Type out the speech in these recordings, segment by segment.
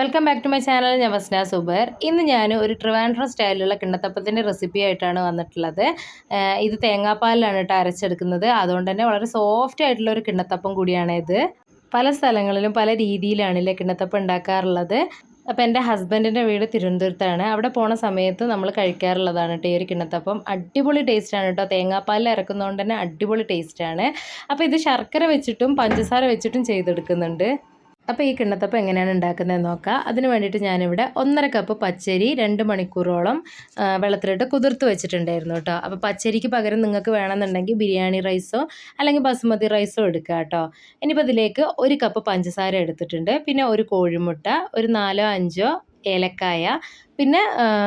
Welcome back to my channel ഞാൻ വസ്ന സുബർ ഇന്ന് ഞാൻ ഒരു ട്രിവാൻഡ്രം സ്റ്റൈലുള്ള കിണ്ണത്തപ്പത്തിന്റെ റെസിപ്പി ആയിട്ടാണ് വന്നിട്ടുള്ളത്. ഇത് തേങ്ങാപ്പാലിലാണ് കേട്ടോ അരച്ചെടുക്കുന്നത്. അതുകൊണ്ട് തന്നെ വളരെ സോഫ്റ്റ് ആയിട്ടുള്ള ഒരു കിണ്ണത്തപ്പം കൂടിയാണ് ഇത്. പല സ്ഥലങ്ങളിലും പല രീതിയിലാണല്ലേ കിണ്ണത്തപ്പം ഉണ്ടാക്കാറുള്ളത്. അപ്പോൾ എന്റെ ഹസ്ബൻഡിന്റെ വീട് തിരുവനന്തപുരത്താണ്. അവിടെ പോണ സമയത്ത് നമ്മൾ കഴിക്കാറുള്ളതാണ് കേട്ടോ ഈ ഒരു കിണ്ണത്തപ്പം. അടിപൊളി ടേസ്റ്റാണ് കേട്ടോ തേങ്ങാപ്പാലിൽ ഇറക്കുന്നതുകൊണ്ട് തന്നെ അടിപൊളി ടേസ്റ്റാണ് അപ്പോൾ ഇത് ശർക്കര വെച്ചിട്ടും പഞ്ചസാര വെച്ചിട്ടും ചെയ്തെടുക്കുന്നുണ്ട്. അപ്പോൾ ഈ കിണ്ണത്തപ്പം എങ്ങനെയാണ് ഉണ്ടാക്കുന്നത് നോക്കാം. അതിന് വേണ്ടിയിട്ട് ഞാനിവിടെ ഒന്നര കപ്പ് പച്ചരി രണ്ട് മണിക്കൂറോളം വെള്ളത്തിലിട്ട് കുതിർത്ത് വെച്ചിട്ടുണ്ടായിരുന്നു കേട്ടോ. അപ്പോൾ പച്ചരിക്ക് പകരം നിങ്ങൾക്ക് വേണമെന്നുണ്ടെങ്കിൽ ബിരിയാണി റൈസോ അല്ലെങ്കിൽ ബസുമതി റൈസോ എടുക്കുക കേട്ടോ. ഇനിയിപ്പോൾ ഇതിലേക്ക് ഒരു കപ്പ് പഞ്ചസാര എടുത്തിട്ടുണ്ട്. പിന്നെ ഒരു കോഴിമുട്ട ഒരു നാലോ അഞ്ചോ ഏലക്കായ. പിന്നെ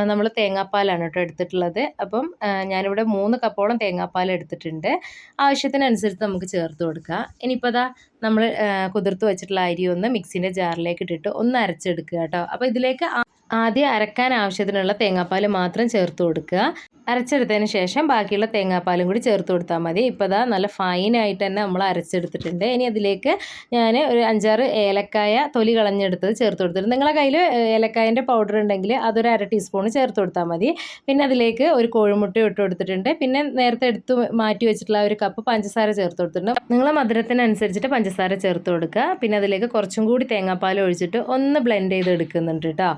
നമ്മൾ തേങ്ങാപ്പാലാണ് കേട്ടോ എടുത്തിട്ടുള്ളത്. അപ്പം ഞാനിവിടെ മൂന്ന് കപ്പോളം തേങ്ങാപ്പാൽ എടുത്തിട്ടുണ്ട്. ആവശ്യത്തിനനുസരിച്ച് നമുക്ക് ചേർത്ത് കൊടുക്കാം. ഇനിയിപ്പോൾ അതാ നമ്മൾ കുതിർത്ത് വെച്ചിട്ടുള്ള അരി ഒന്ന് മിക്സിന്റെ ജാറിലേക്ക് ഇട്ടിട്ട് ഒന്ന് അരച്ചെടുക്കുക കേട്ടോ. അപ്പോൾ ഇതിലേക്ക് ആദ്യം അരക്കാൻ ആവശ്യത്തിനുള്ള തേങ്ങാപ്പാൽ മാത്രം ചേർത്ത് കൊടുക്കുക. അരച്ചെടുത്തതിന് ശേഷം ബാക്കിയുള്ള തേങ്ങാപ്പാലും കൂടി ചേർത്ത് കൊടുത്താൽ മതി. ഇപ്പോൾ ഇതാ നല്ല ഫൈനായിട്ട് തന്നെ നമ്മൾ അരച്ചെടുത്തിട്ടുണ്ട്. ഇനി അതിലേക്ക് ഞാൻ ഒരു അഞ്ചാറ് ഏലക്കായ തൊലി കളഞ്ഞെടുത്തത് ചേർത്ത് കൊടുത്തിട്ടുണ്ട്. നിങ്ങളുടെ കയ്യിൽ ഏലക്കായന്റെ പൗഡർ ഉണ്ടെങ്കിൽ അതൊരു അര ടീസ്പൂൺ ചേർത്ത് കൊടുത്താൽ മതി. പിന്നെ അതിലേക്ക് ഒരു കോഴിമുട്ട ഇട്ട് കൊടുത്തിട്ടുണ്ട്. പിന്നെ നേരത്തെ എടുത്ത് മാറ്റി വെച്ചിട്ടുള്ള ഒരു കപ്പ് പഞ്ചസാര ചേർത്ത് കൊടുത്തിട്ടുണ്ട്. നിങ്ങൾ മധുരത്തിനനുസരിച്ചിട്ട് പഞ്ചസാര ചേർത്ത് കൊടുക്കുക. പിന്നെ അതിലേക്ക് കുറച്ചും കൂടി തേങ്ങാപ്പാൽ ഒഴിച്ചിട്ട് ഒന്ന് ബ്ലെൻഡ് ചെയ്ത് എടുക്കുന്നുണ്ട് കേട്ടോ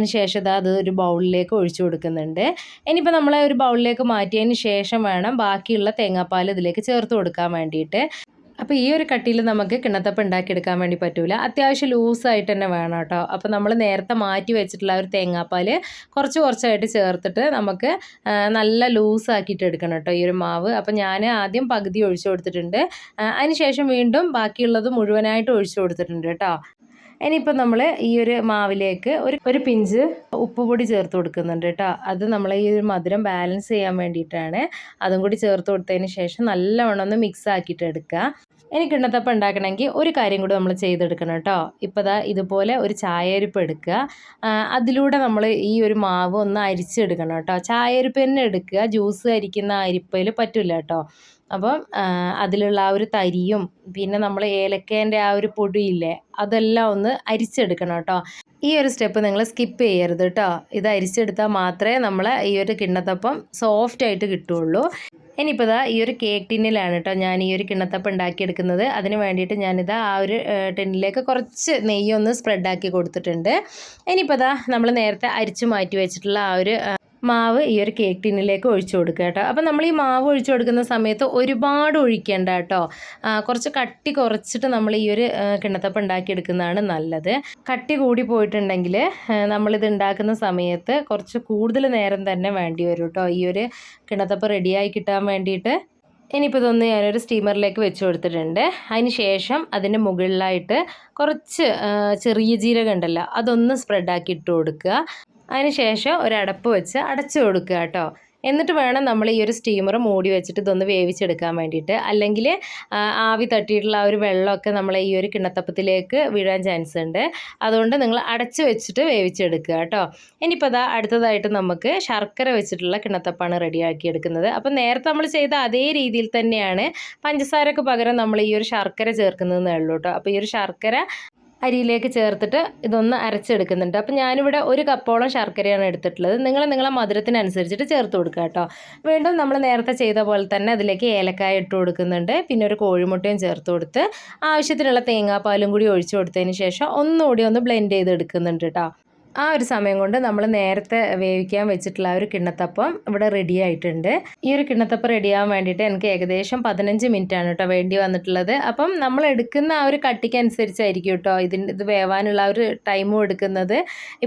അതിന് ശേഷം അത് ഒരു ബൗളിലേക്ക് ഒഴിച്ചു കൊടുക്കുന്നുണ്ട്. ഇനിയിപ്പോൾ നമ്മൾ ഒരു ബൗളിലേക്ക് മാറ്റിയതിന് ശേഷം വേണം ബാക്കിയുള്ള തേങ്ങാപ്പാൽ ഇതിലേക്ക് ചേർത്ത് കൊടുക്കാൻ വേണ്ടിയിട്ട്. അപ്പോൾ ഈ ഒരു കട്ടിയിൽ നമുക്ക് കിണത്തപ്പം ഉണ്ടാക്കിയെടുക്കാൻ വേണ്ടി പറ്റൂല. അത്യാവശ്യം ലൂസായിട്ട് തന്നെ വേണം കേട്ടോ. അപ്പോൾ നമ്മൾ നേരത്തെ മാറ്റി വെച്ചിട്ടുള്ള ഒരു തേങ്ങാപ്പാൽ കുറച്ച് കുറച്ചായിട്ട് ചേർത്തിട്ട് നമുക്ക് നല്ല ലൂസാക്കിയിട്ട് എടുക്കണം കേട്ടോ ഈ ഒരു മാവ്. അപ്പോൾ ഞാൻ ആദ്യം പകുതി ഒഴിച്ചു കൊടുത്തിട്ടുണ്ട്. അതിനുശേഷം അതിന് ശേഷം വീണ്ടും ബാക്കിയുള്ളത് മുഴുവനായിട്ട് ഒഴിച്ചു കൊടുത്തിട്ടുണ്ട് കേട്ടോ. ഇനിയിപ്പോൾ നമ്മൾ ഈ ഒരു മാവിലേക്ക് ഒരു ഒരു പിഞ്ച് ഉപ്പുപൊടി ചേർത്ത് കൊടുക്കുന്നുണ്ട് കേട്ടോ. അത് നമ്മൾ ഈ ഒരു മധുരം ബാലൻസ് ചെയ്യാൻ വേണ്ടിയിട്ടാണ്. അതും കൂടി ചേർത്ത് കൊടുത്തതിന് ശേഷം നല്ലവണ്ണം ഒന്ന് മിക്സ് ആക്കിയിട്ട് എടുക്കുക. എനിക്ക് കിണ്ണത്തപ്പം ഉണ്ടാക്കണമെങ്കിൽ ഒരു കാര്യം കൂടി നമ്മൾ ചെയ്തെടുക്കണം കേട്ടോ. ഇപ്പോൾ ദാ ഇതുപോലെ ഒരു ചായരിപ്പ് എടുക്കുക. അതിലൂടെ നമ്മൾ ഈ ഒരു മാവ് ഒന്ന് അരിച്ചെടുക്കണം കേട്ടോ. ചായരിപ്പ് തന്നെ എടുക്കുക. ജ്യൂസ് അരിക്കുന്ന അരിപ്പയിൽ പറ്റില്ല കേട്ടോ. അപ്പം അതിലുള്ള ആ ഒരു തരിയും പിന്നെ നമ്മൾ ഏലക്കേന്റെ ആ ഒരു പൊടിയില്ലേ അതെല്ലാം ഒന്ന് അരിച്ചെടുക്കണം കേട്ടോ. ഈ ഒരു സ്റ്റെപ്പ് നിങ്ങൾ സ്കിപ്പ് ചെയ്യരുത് കേട്ടോ. ഇത് അരിച്ചെടുത്താൽ മാത്രമേ നമ്മൾ ഈ ഒരു കിണ്ണത്തപ്പം സോഫ്റ്റ് ആയിട്ട് കിട്ടുള്ളൂ. ഇനിയിപ്പോൾ ഇതാ ഈ ഒരു കേക്ക് ടിന്നിലാണ് കേട്ടോ ഞാൻ ഈ ഒരു കിണ്ണത്തപ്പം ഉണ്ടാക്കിയെടുക്കുന്നത്. അതിന് വേണ്ടിയിട്ട് ഞാനിതാ ആ ഒരു ടിന്നിലേക്ക് കുറച്ച് നെയ്യൊന്ന് സ്പ്രെഡാക്കി കൊടുത്തിട്ടുണ്ട്. ഇനിയിപ്പോൾ ഇതാ നമ്മൾ നേരത്തെ അരിച്ചു മാറ്റി വെച്ചിട്ടുള്ള ആ ഒരു മാവ് ഈ ഒരു കേക്ക് ടിന്നിലേക്ക് ഒഴിച്ചു കൊടുക്കുക കേട്ടോ. അപ്പം നമ്മൾ ഈ മാവ് ഒഴിച്ചു കൊടുക്കുന്ന സമയത്ത് ഒരുപാട് ഒഴിക്കേണ്ട കേട്ടോ. കുറച്ച് കട്ടി കുറച്ചിട്ട് നമ്മൾ ഈ ഒരു കിണ്ണത്തപ്പം ഉണ്ടാക്കിയെടുക്കുന്നതാണ് നല്ലത്. കട്ടി കൂടി പോയിട്ടുണ്ടെങ്കിൽ നമ്മളിത് ഉണ്ടാക്കുന്ന സമയത്ത് കുറച്ച് കൂടുതൽ നേരം തന്നെ വേണ്ടി വരും കേട്ടോ. ഈ ഒരു കിണ്ണത്തപ്പം റെഡിയായി കിട്ടാൻ വേണ്ടിയിട്ട്. ഇനിയിപ്പോൾ ഇതൊന്ന് ഞാനൊരു സ്റ്റീമറിലേക്ക് വെച്ച് കൊടുത്തിട്ടുണ്ട്. അതിന് ശേഷം അതിന്റെ മുകളിലായിട്ട് കുറച്ച് ചെറിയ ജീരകം ഉണ്ടല്ലോ അതൊന്ന് സ്പ്രെഡാക്കി ഇട്ട് കൊടുക്കുക. അതിന് ഒരടപ്പ് വെച്ച് അടച്ചു കൊടുക്കുക കേട്ടോ. എന്നിട്ട് വേണം നമ്മൾ ഈ ഒരു സ്റ്റീമർ മൂടി വെച്ചിട്ട് ഇതൊന്ന് വേവിച്ചെടുക്കാൻ വേണ്ടിയിട്ട്. അല്ലെങ്കിൽ ആവി തട്ടിയിട്ടുള്ള ആ ഒരു വെള്ളമൊക്കെ നമ്മൾ ഈ ഒരു കിണ്ണത്തപ്പത്തിലേക്ക് വീഴാൻ ചാൻസ് ഉണ്ട്. അതുകൊണ്ട് നിങ്ങൾ അടച്ച് വെച്ചിട്ട് വേവിച്ചെടുക്കുക കേട്ടോ. ഇനിയിപ്പോൾ അതാ അടുത്തതായിട്ട് നമുക്ക് ശർക്കര വെച്ചിട്ടുള്ള കിണ്ണത്തപ്പാണ് റെഡിയാക്കി എടുക്കുന്നത്. അപ്പം നേരത്തെ നമ്മൾ ചെയ്ത അതേ രീതിയിൽ തന്നെയാണ് പഞ്ചസാരക്ക് പകരം നമ്മൾ ഈ ഒരു ശർക്കര ചേർക്കുന്നതെന്നേ ഉള്ളൂ കേട്ടോ. അപ്പോൾ ഈ ഒരു ശർക്കര അരിയിലേക്ക് ചേർത്തിട്ട് ഇതൊന്ന് അരച്ചെടുക്കുന്നുണ്ട്. അപ്പോൾ ഞാനിവിടെ ഒരു കപ്പോളം ശർക്കരയാണ് എടുത്തിട്ടുള്ളത്. നിങ്ങൾ നിങ്ങളെ മധുരത്തിനനുസരിച്ചിട്ട് ചേർത്ത് കൊടുക്കുക കേട്ടോ. വീണ്ടും നമ്മൾ നേരത്തെ ചെയ്ത പോലെ തന്നെ അതിലേക്ക് ഏലക്കായ ഇട്ട് കൊടുക്കുന്നുണ്ട്. പിന്നെ ഒരു കോഴിമുട്ടയും ചേർത്ത് കൊടുത്ത് ആവശ്യത്തിനുള്ള തേങ്ങാപ്പാലും കൂടി ഒഴിച്ചു കൊടുത്തതിന് ശേഷം ഒന്നുകൂടി ഒന്ന് ബ്ലെൻഡ് ചെയ്ത് എടുക്കുന്നുണ്ട് കേട്ടോ. ആ ഒരു സമയം കൊണ്ട് നമ്മൾ നേരത്തെ വേവിക്കാൻ വെച്ചിട്ടുള്ള ആ ഒരു കിണ്ണത്തപ്പം ഇവിടെ റെഡി ആയിട്ടുണ്ട്. ഈ ഒരു കിണ്ണത്തപ്പം റെഡിയാവാൻ വേണ്ടിയിട്ട് എനിക്ക് ഏകദേശം പതിനഞ്ച് മിനിറ്റ് ആണ് കേട്ടോ വേണ്ടി വന്നിട്ടുള്ളത്. അപ്പം നമ്മൾ എടുക്കുന്ന ആ ഒരു കട്ടിക്ക് അനുസരിച്ചായിരിക്കും കേട്ടോ ഇതിന് ഇത് വേവാനുള്ള ഒരു ടൈമും എടുക്കുന്നത്.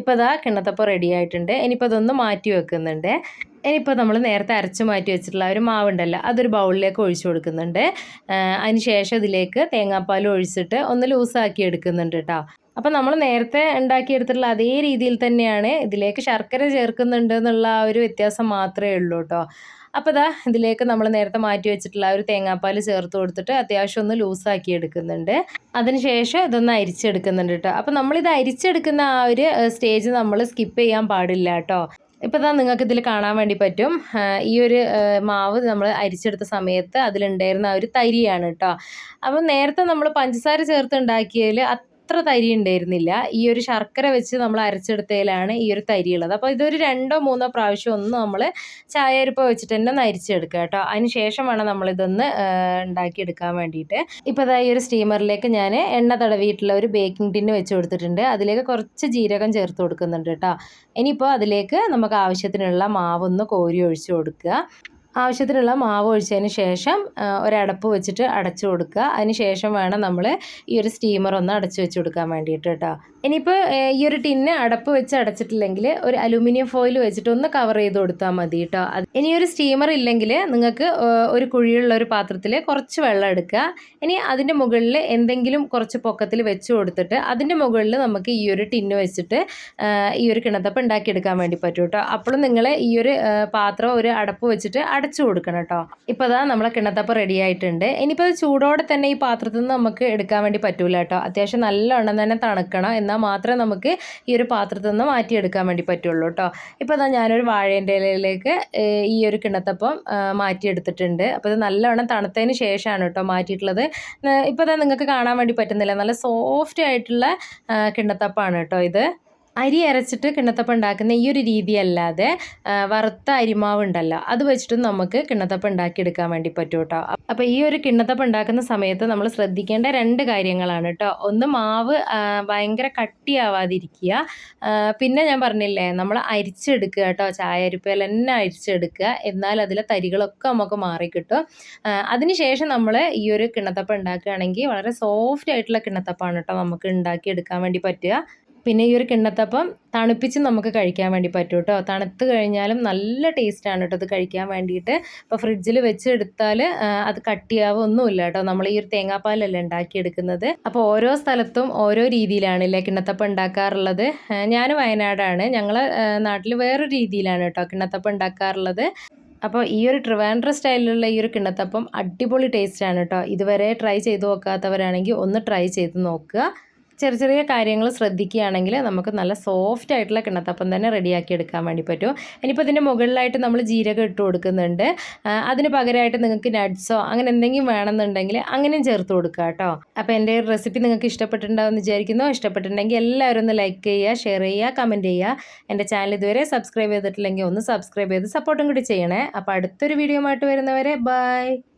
ഇപ്പോൾ ഇതാ കിണ്ണത്തപ്പം റെഡി ആയിട്ടുണ്ട്. ഇനിയിപ്പോൾ അതൊന്ന് മാറ്റി വെക്കുന്നുണ്ട്. ഇനിയിപ്പോൾ നമ്മൾ നേരത്തെ അരച്ച് മാറ്റി വെച്ചിട്ടുള്ള ഒരു മാവുണ്ടല്ലോ അതൊരു ബൗളിലേക്ക് ഒഴിച്ചു കൊടുക്കുന്നുണ്ട്. അതിന് ശേഷം ഇതിലേക്ക് തേങ്ങാപ്പാൽ ഒഴിച്ചിട്ട് ഒന്ന് ലൂസാക്കി എടുക്കുന്നുണ്ട് കേട്ടോ അപ്പം നമ്മൾ നേരത്തെ ഉണ്ടാക്കിയെടുത്തിട്ടുള്ള അതേ രീതിയിൽ തന്നെയാണ് ഇതിലേക്ക് ശർക്കര ചേർക്കുന്നുണ്ട് എന്നുള്ള ആ ഒരു വ്യത്യാസം മാത്രമേ ഉള്ളൂ കേട്ടോ അപ്പോൾ ഇതാ ഇതിലേക്ക് നമ്മൾ നേരത്തെ മാറ്റി വെച്ചിട്ടുള്ള ആ ഒരു തേങ്ങാപ്പാൽ ചേർത്ത് കൊടുത്തിട്ട് അത്യാവശ്യം ഒന്ന് ലൂസാക്കി എടുക്കുന്നുണ്ട്. അതിനുശേഷം ഇതൊന്ന് അരിച്ചെടുക്കുന്നുണ്ട് കേട്ടോ അപ്പോൾ നമ്മളിത് അരിച്ചെടുക്കുന്ന ആ ഒരു സ്റ്റേജ് നമ്മൾ സ്കിപ്പ് ചെയ്യാൻ പാടില്ല കേട്ടോ ഇപ്പോൾ ഇതാ നിങ്ങൾക്ക് ഇതിൽ കാണാൻ വേണ്ടി പറ്റും ഈ ഒരു മാവ് നമ്മൾ അരിച്ചെടുത്ത സമയത്ത് അതിലുണ്ടായിരുന്ന ആ ഒരു തരിയാണ് കേട്ടോ അപ്പം നേരത്തെ നമ്മൾ പഞ്ചസാര ചേർത്ത് ഉണ്ടാക്കിയതിൽ അത്ര തരി ഉണ്ടായിരുന്നില്ല. ഈ ഒരു ശർക്കര വെച്ച് നമ്മൾ അരച്ചെടുത്തതിലാണ് ഈ ഒരു തരി ഉള്ളത്. അപ്പോൾ ഇതൊരു രണ്ടോ മൂന്നോ പ്രാവശ്യം ഒന്ന് നമ്മൾ ചായരിപ്പ വെച്ചിട്ട് തന്നെ ഒന്ന് അരിച്ചെടുക്കുക കേട്ടോ. അതിന് ശേഷം വേണം നമ്മളിതൊന്ന് ഉണ്ടാക്കിയെടുക്കാൻ വേണ്ടിയിട്ട്. ഇപ്പോൾ ഇതാ ഈ ഒരു സ്റ്റീമറിലേക്ക് ഞാൻ എണ്ണ തടവിയിട്ടുള്ള ഒരു ബേക്കിംഗ് ടിന്ന് വെച്ച് കൊടുത്തിട്ടുണ്ട്. അതിലേക്ക് കുറച്ച് ജീരകം ചേർത്ത് കൊടുക്കുന്നുണ്ട് കേട്ടോ. ഇനിയിപ്പോൾ അതിലേക്ക് നമുക്ക് ആവശ്യത്തിനുള്ള മാവൊന്ന് കോരി ഒഴിച്ച് കൊടുക്കുക. ആവശ്യത്തിനുള്ള മാവ് ഒഴിച്ചതിന് ശേഷം ഒരടപ്പ് വെച്ചിട്ട് അടച്ചു കൊടുക്കുക. അതിന് ശേഷം വേണം നമ്മൾ ഈ ഒരു സ്റ്റീമർ ഒന്ന് അടച്ചു വെച്ച് കൊടുക്കാൻ വേണ്ടിയിട്ട് കേട്ടോ ഇനിയിപ്പോൾ ഈ ഒരു ടിന്ന് അടപ്പ് വെച്ച് അടച്ചിട്ടില്ലെങ്കിൽ ഒരു അലൂമിനിയം ഫോയിൽ വെച്ചിട്ട് ഒന്ന് കവർ ചെയ്ത് കൊടുത്താൽ മതി കേട്ടോ ഇനി ഒരു സ്റ്റീമർ ഇല്ലെങ്കിൽ നിങ്ങൾക്ക് ഒരു കുഴിയുള്ള ഒരു പാത്രത്തിൽ കുറച്ച് വെള്ളം എടുക്കുക. ഇനി അതിന്റെ മുകളിൽ എന്തെങ്കിലും കുറച്ച് പൊക്കത്തിൽ വെച്ച് കൊടുത്തിട്ട് അതിന്റെ മുകളിൽ നമുക്ക് ഈ ഒരു ടിന്ന് വെച്ചിട്ട് ഈ ഒരു കിണത്തപ്പം ഉണ്ടാക്കിയെടുക്കാൻ വേണ്ടി പറ്റും കേട്ടോ അപ്പോഴും നിങ്ങൾ ഈ ഒരു പാത്രം ഒരു അടപ്പ് വെച്ചിട്ട് അടച്ചു കൊടുക്കണം കേട്ടോ ഇപ്പോൾ അതാ നമ്മളെ കിണത്തപ്പം റെഡി ആയിട്ടുണ്ട്. ഇനിയിപ്പോൾ അത് ചൂടോടെ തന്നെ ഈ പാത്രത്തിൽ നിന്ന് നമുക്ക് എടുക്കാൻ വേണ്ടി പറ്റൂല കേട്ടോ അത്യാവശ്യം നല്ലോണം തന്നെ തണുക്കണം എന്നാൽ മാത്രമേ നമുക്ക് ഈ ഒരു പാത്രത്തിൽ നിന്ന് മാറ്റിയെടുക്കാൻ വേണ്ടി പറ്റുള്ളൂ കേട്ടോ. ഇപ്പോൾ അതാ ഞാനൊരു വാഴേന്റെ ഇലയിലേക്ക് ഈ ഒരു കിണത്തപ്പം മാറ്റിയെടുത്തിട്ടുണ്ട്. അപ്പോൾ ഇത് നല്ലവണ്ണം തണുത്തതിന് ശേഷമാണ് കേട്ടോ മാറ്റിയിട്ടുള്ളത്. ഇപ്പോൾ അതാ നിങ്ങൾക്ക് കാണാൻ വേണ്ടി പറ്റുന്നില്ല. നല്ല സോഫ്റ്റ് ആയിട്ടുള്ള കിണ്ണത്തപ്പമാണ് കേട്ടോ ഇത്. അരി അരച്ചിട്ട് കിണ്ണത്തപ്പം ഉണ്ടാക്കുന്ന ഈ ഒരു രീതി അല്ലാതെ വറുത്ത അരിമാവ് ഉണ്ടല്ലോ അത് വെച്ചിട്ടും നമുക്ക് കിണ്ണത്തപ്പം ഉണ്ടാക്കിയെടുക്കാൻ വേണ്ടി പറ്റും കേട്ടോ. അപ്പോൾ ഈ ഒരു കിണ്ണത്തപ്പം ഉണ്ടാക്കുന്ന സമയത്ത് നമ്മൾ ശ്രദ്ധിക്കേണ്ട രണ്ട് കാര്യങ്ങളാണ് കേട്ടോ. ഒന്ന് മാവ് ഭയങ്കര കട്ടിയാവാതിരിക്കുക. പിന്നെ ഞാൻ പറഞ്ഞില്ലേ നമ്മൾ അരിച്ചെടുക്കുക കേട്ടോ. ചായ അരിപ്പയിൽ തന്നെ അരിച്ചെടുക്കുക. എന്നാൽ അതിലെ തരികളൊക്കെ നമുക്ക് മാറിക്കിട്ടും. അതിനുശേഷം നമ്മൾ ഈ ഒരു കിണ്ണത്തപ്പം ഉണ്ടാക്കുകയാണെങ്കിൽ വളരെ സോഫ്റ്റ് ആയിട്ടുള്ള കിണ്ണത്തപ്പാണ് കേട്ടോ നമുക്ക് ഉണ്ടാക്കിയെടുക്കാൻ വേണ്ടി പറ്റുക. പിന്നെ ഈ ഒരു കിണ്ണത്തപ്പം തണുപ്പിച്ച് നമുക്ക് കഴിക്കാൻ വേണ്ടി പറ്റും കേട്ടോ. തണുത്ത് കഴിഞ്ഞാലും നല്ല ടേസ്റ്റാണ് കേട്ടോ അത് കഴിക്കാൻ വേണ്ടിയിട്ട്. ഇപ്പോൾ ഫ്രിഡ്ജിൽ വെച്ചെടുത്താൽ അത് കട്ടിയാവൊന്നുമില്ല കേട്ടോ. നമ്മൾ ഈ ഒരു തേങ്ങാപ്പാലല്ലേ ഉണ്ടാക്കിയെടുക്കുന്നത്. അപ്പോൾ ഓരോ സ്ഥലത്തും ഓരോ രീതിയിലാണ് ഇല്ലേ കിണ്ണത്തപ്പം ഉണ്ടാക്കാറുള്ളത്. ഞാൻ വയനാടാണ്. ഞങ്ങൾ നാട്ടിൽ വേറൊരു രീതിയിലാണ് കേട്ടോ കിണ്ണത്തപ്പം ഉണ്ടാക്കാറുള്ളത്. അപ്പോൾ ഈ ഒരു ട്രിവാൻഡ്ര സ്റ്റൈലിലുള്ള ഈ ഒരു കിണ്ണത്തപ്പം അടിപൊളി ടേസ്റ്റാണ് കേട്ടോ. ഇതുവരെ ട്രൈ ചെയ്ത് നോക്കാത്തവരാണെങ്കിൽ ഒന്ന് ട്രൈ ചെയ്ത് നോക്കുക. ചെറിയ ചെറിയ കാര്യങ്ങൾ ശ്രദ്ധിക്കുകയാണെങ്കിൽ നമുക്ക് നല്ല സോഫ്റ്റ് ആയിട്ടുള്ള കിണ്ണത്തപ്പം തന്നെ റെഡിയാക്കി എടുക്കാൻ വേണ്ടി പറ്റും. ഇനിയിപ്പോൾ ഇതിന്റെ മുകളിലായിട്ട് നമ്മൾ ജീരകം ഇട്ട് കൊടുക്കുന്നുണ്ട്. അതിന് പകരമായിട്ട് നിങ്ങൾക്ക് നട്ട്സോ അങ്ങനെ എന്തെങ്കിലും വേണമെന്നുണ്ടെങ്കിൽ അങ്ങനെയും ചേർത്ത് കൊടുക്കുക കേട്ടോ. അപ്പോൾ എന്റെ റെസിപ്പി നിങ്ങൾക്ക് ഇഷ്ടപ്പെട്ടിട്ടുണ്ടാവും വിചാരിക്കുന്നു. ഇഷ്ടപ്പെട്ടിട്ടുണ്ടെങ്കിൽ എല്ലാവരും ഒന്ന് ലൈക്ക് ചെയ്യുക ഷെയർ ചെയ്യുക കമന്റ് ചെയ്യുക. എന്റെ ചാനൽ ഇതുവരെ സബ്സ്ക്രൈബ് ചെയ്തിട്ടില്ലെങ്കിൽ ഒന്ന് സബ്സ്ക്രൈബ് ചെയ്ത് സപ്പോർട്ടും കൂടി ചെയ്യണേ. അപ്പോൾ അടുത്തൊരു വീഡിയോ ആയിട്ട് വരുന്നവരെ ബൈ